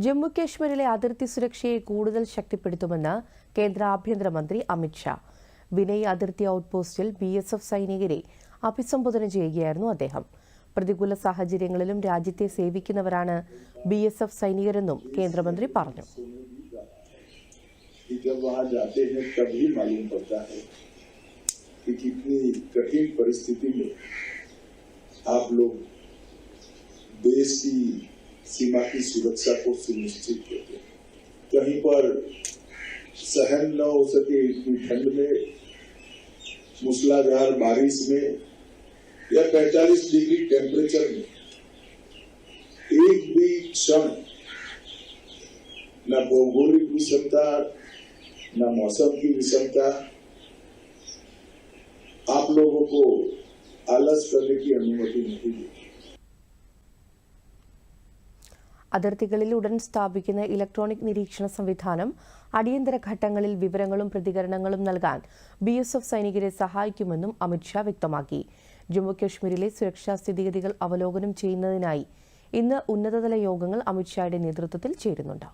ജമ്മു കാശ്മീരിലെ അതിർത്തി സുരക്ഷയെ കൂടുതൽ ശക്തിപ്പെടുത്തുമെന്ന് കേന്ദ്ര ആഭ്യന്തരമന്ത്രി അമിത്ഷാ വിനയ് അതിർത്തി ഔട്ട്പോസ്റ്റിൽ ബി എസ് എഫ് സൈനികരെ അഭിസംബോധന ചെയ്യുകയായിരുന്നു അദ്ദേഹം പ്രതികൂല സാഹചര്യങ്ങളിലും രാജ്യത്തെ സേവിക്കുന്നവരാണ് ബി എസ് എഫ് സൈനികരെന്നും കേന്ദ്രമന്ത്രി പറഞ്ഞു कि जब वहां जाते हैं तब ही मालूम पड़ता है कि कितनी कठिन परिस्थिति में आप लोग देश की सीमा की सुरक्षा को सुनिश्चित करते कहीं पर सहन न हो सके इतनी ठंड में, मूसलाधार बारिश में, या 45 डिग्री टेम्परेचर में, एक भी क्षण न भौगोलिक विषमता, न मौसम की विषमता, आप लोगों को आलस करने की अनुमति नहीं दी അതിർത്തികളിൽ ഉടൻ സ്ഥാപിക്കുന്ന ഇലക്ട്രോണിക് നിരീക്ഷണ സംവിധാനം അടിയന്തര ഘട്ടങ്ങളിൽ വിവരങ്ങളും പ്രതികരണങ്ങളും നൽകാൻ ബി എസ് എഫ് സൈനികരെ സഹായിക്കുമെന്നും അമിത്ഷാ വ്യക്തമാക്കി. ജമ്മുകശ്മീരിലെ സുരക്ഷാ സ്ഥിതിഗതികൾ അവലോകനം ചെയ്യുന്നതിനായി ഇന്ന് ഉന്നതതല യോഗങ്ങൾ അമിത്ഷായുടെ നേതൃത്വത്തിൽ ചേരുന്നുണ്ട്.